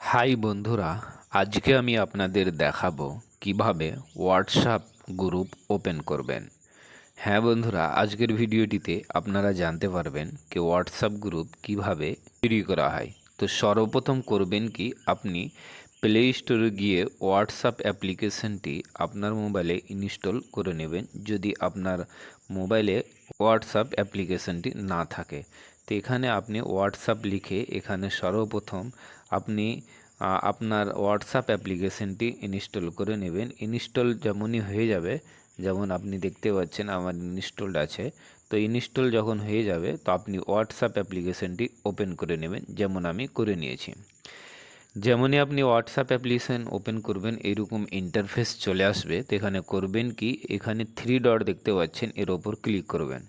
High বন্ধুরা, আজকে আমি আপনাদের দেখাবো কীভাবে হোয়াটসঅ্যাপ গ্রুপ ওপেন করবেন। হ্যাঁ বন্ধুরা, আজকের ভিডিওটিতে আপনারা জানতে পারবেন কি হোয়াটসঅ্যাপ গ্রুপ কীভাবে তৈরি করা হয়। তো সর্বপ্রথম করবেন কি, আপনি প্লে স্টোরে গিয়ে হোয়াটসঅ্যাপ অ্যাপ্লিকেশনটি আপনার মোবাইলে ইনস্টল করে নেবেন। যদি আপনার মোবাইলে হোয়াটসঅ্যাপ অ্যাপ্লিকেশনটি না থাকে তো এখানে আপনি হোয়াটসঅ্যাপ লিখে এখানে সর্বপ্রথম আপনি আপনার হোয়াটসঅ্যাপ অ্যাপ্লিকেশনটি ইনস্টল করে নেবেন। ইনস্টল যেমনই হয়ে যাবে, যেমন আপনি দেখতে পাচ্ছেন আমার ইনস্টলড আছে, তো ইনস্টল যখন হয়ে যাবে তো আপনি হোয়াটসঅ্যাপ অ্যাপ্লিকেশনটি ওপেন করে নেবেন, যেমন আমি করে নিয়েছি। যেমনই আপনি হোয়াটসঅ্যাপ অ্যাপ্লিকেশন ওপেন করবেন, এরকম ইন্টারফেস চলে আসবে। তো এখানে করবেন কি? এখানে থ্রি ডট দেখতে পাচ্ছেন, এর ওপর ক্লিক করবেন।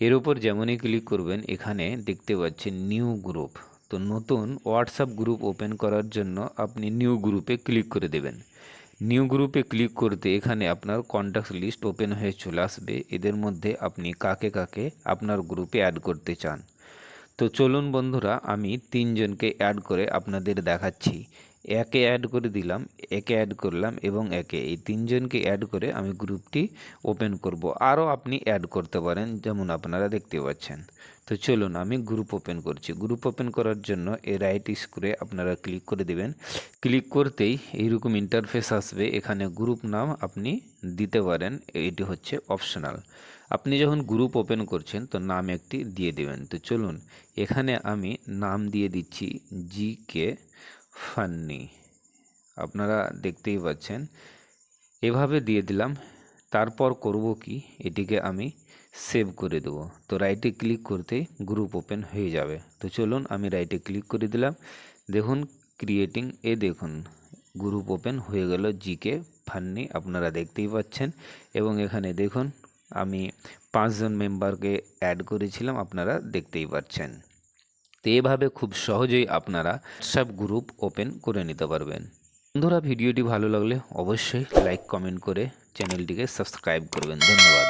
এর উপর যেমনই ক্লিক করবেন, এখানে দেখতে পাচ্ছেন নিউ গ্রুপ তো নতুন হোয়াটসঅ্যাপ গ্রুপ ওপেন করার জন্য আপনি নিউ গ্রুপে ক্লিক করে দেবেন। নিউ গ্রুপে ক্লিক করতে এখানে আপনার কন্ট্যাক্ট লিস্ট ওপেন হয়ে চলে আসবে। এদের মধ্যে আপনি কাকে কাকে আপনার গ্রুপে অ্যাড করতে চান। তো চলুন বন্ধুরা, আমি তিনজনকে অ্যাড করে আপনাদের দেখাচ্ছি। একে অ্যাড করে দিলাম, একে অ্যাড করলাম এবং একে। এই তিনজনকে অ্যাড করে আমি গ্রুপটি ওপেন করব। আরও আপনি অ্যাড করতে পারেন, যেমন আপনারা দেখতে পাচ্ছেন। তো চলুন, আমি গ্রুপ ওপেন করছি। গ্রুপ ওপেন করার জন্য এই রাইট স্ক্রে আপনারা ক্লিক করে দেবেন। ক্লিক করতেই এইরকম ইন্টারফেস আসবে। এখানে গ্রুপ নাম আপনি দিতে পারেন। এটি হচ্ছে অপশনাল আপনি যখন গ্রুপ ওপেন করছেন, তো নাম একটি দিয়ে দেবেন। তো চলুন, এখানে আমি নাম দিয়ে দিচ্ছি জি কে ফান্নি। আপনারা দেখতেই পাচ্ছেন। এভাবে দিয়ে দিলাম। তারপর করব কি? এটিকে আমি সেভ করে দেবো। তো রাইটে ক্লিক করতে গ্রুপ ওপেন হয়ে যাবে। তো চলুন আমি রাইটে ক্লিক করে দিলাম। দেখুন ক্রিয়েটিং এ দেখুন গ্রুপ ওপেন হয়ে গেল জিকে ফান্নি। আপনারা দেখতেই পাচ্ছেন। এবং এখানে দেখুন, আমি পাঁচজন মেম্বারকে অ্যাড করেছিলাম। আপনারা দেখতেই পাচ্ছেন। তো এভাবে খুব সহজেই আপনারা হোয়াটসঅ্যাপ গ্রুপ ওপেন করে নিতে পারবেন। বন্ধুরা, ভিডিওটি ভালো লাগলে অবশ্যই লাইক কমেন্ট করে চ্যানেলটিকে সাবস্ক্রাইব করবেন। ধন্যবাদ।